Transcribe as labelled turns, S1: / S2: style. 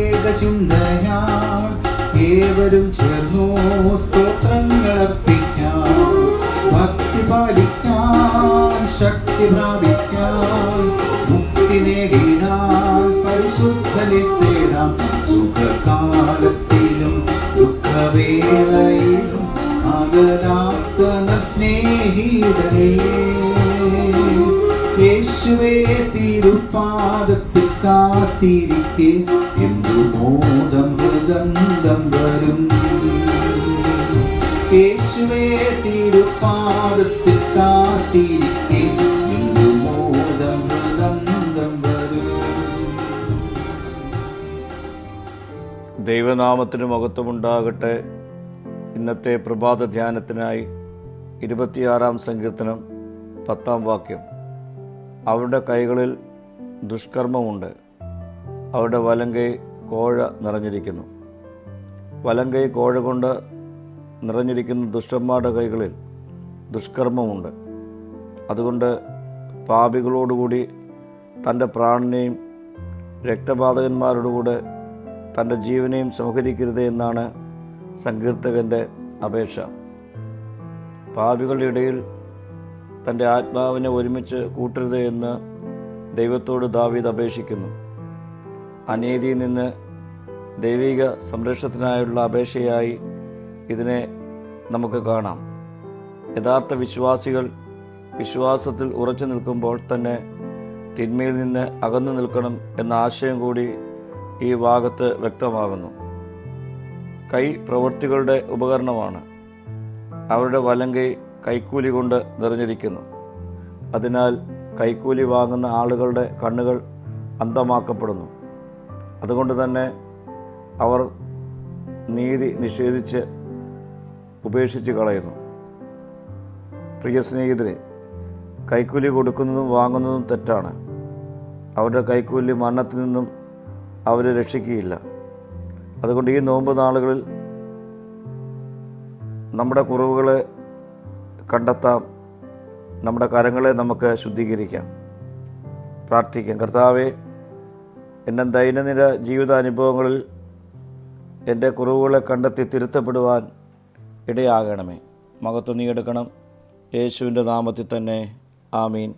S1: ഏകചിന്തയാൽ ഏവരും ചേർന്നോ സ്തോത്രങ്ങളർപ്പിക്കാൻ. ഭക്തി പാലിക്കാൻ ശക്തി പ്രാപിക്കാൻ മുക്തി നേടിടാൻ പരിശുദ്ധനെ തേടാം സുഖകാലത്തിലും ദുഃഖവേളയിലും അകലാത്തന സ്നേഹിതരേ യേശുവേ തിരുപാദത്തിൽ കാത്തിരിക്കെ എന്തു മോദം മൃദന്തം വരും. യേശുവേ തിരുപാദത്തിൽ കാത്തിരിക്കെ എന്തു മോദം മൃദന്തം വരും.
S2: ദൈവനാമത്തിന് മഹത്വമുണ്ടാകട്ടെ. ഇന്നത്തെ പ്രഭാത ധ്യാനത്തിനായി ഇരുപത്തിയാറാം സങ്കീർത്തനം പത്താം വാക്യം. അവരുടെ കൈകളിൽ ദുഷ്കർമ്മമുണ്ട്. അവരുടെ വലങ്കൈ കോഴ നിറഞ്ഞിരിക്കുന്നു. വലങ്കൈ കോഴ കൊണ്ട് നിറഞ്ഞിരിക്കുന്ന ദുഷ്ടന്മാരുടെ കൈകളിൽ ദുഷ്കർമ്മമുണ്ട്. അതുകൊണ്ട് പാപികളോടുകൂടി തന്റെ പ്രാണനെയും രക്തപാതകന്മാരോടുകൂടെ തന്റെ ജീവനെയും സംഹരിക്കരുത് എന്നാണ് സങ്കീർത്തകന്റെ അപേക്ഷ. പാപികളുടെ ഇടയിൽ തന്റെ ആത്മാവിനെ ഒരുമിച്ച് കൂട്ടരുത് എന്ന് ദൈവത്തോട് ദാവീദ് അപേക്ഷിക്കുന്നു. അനീതിയിൽ നിന്ന് ദൈവിക സംരക്ഷണത്തിനായുള്ള അപേക്ഷയായി ഇതിനെ നമുക്ക് കാണാം. യഥാർത്ഥ വിശ്വാസികൾ വിശ്വാസത്തിൽ ഉറച്ചു നിൽക്കുമ്പോൾ തന്നെ തിന്മയിൽ നിന്ന് അകന്നു നിൽക്കണം എന്ന ആശയം കൂടി ഈ ഭാഗത്ത് വ്യക്തമാകുന്നു. കൈ പ്രവൃത്തികളുടെ ഉപകരണമാണ്. അവരുടെ വലങ്കൈ കൈക്കൂലി കൊണ്ട് നിറഞ്ഞിരിക്കുന്നു. അതിനാൽ കൈക്കൂലി വാങ്ങുന്ന ആളുകളുടെ കണ്ണുകൾ അന്ധമാക്കപ്പെടുന്നു. അതുകൊണ്ട് തന്നെ അവർ നീതി നിഷേധിച്ച് ഉപേക്ഷിച്ച് കളയുന്നു. പ്രിയ സ്നേഹിതരെ കൈക്കൂലി കൊടുക്കുന്നതും വാങ്ങുന്നതും തെറ്റാണ്. അവരുടെ കൈക്കൂലി മരണത്തിൽ നിന്നും അവരെ രക്ഷിക്കുകയില്ല. അതുകൊണ്ട് ഈ നോമ്പ് നാളുകളിൽ നമ്മുടെ കുറവുകളെ കണ്ടെത്താം. നമ്മുടെ കരങ്ങളെ നമുക്ക് ശുദ്ധീകരിക്കാം. പ്രാർത്ഥിക്കാം. കർത്താവെ എന്റെ ദൈനംദിന ജീവിതാനുഭവങ്ങളിൽ എന്റെ കുറവുകളെ കണ്ടെത്തി തിരുത്തപ്പെടുവാൻ ഇടയാകണമേ. മകത്വം നീ എടുക്കണം. യേശുവിന്റെ നാമത്തിൽ തന്നെ. ആമീൻ.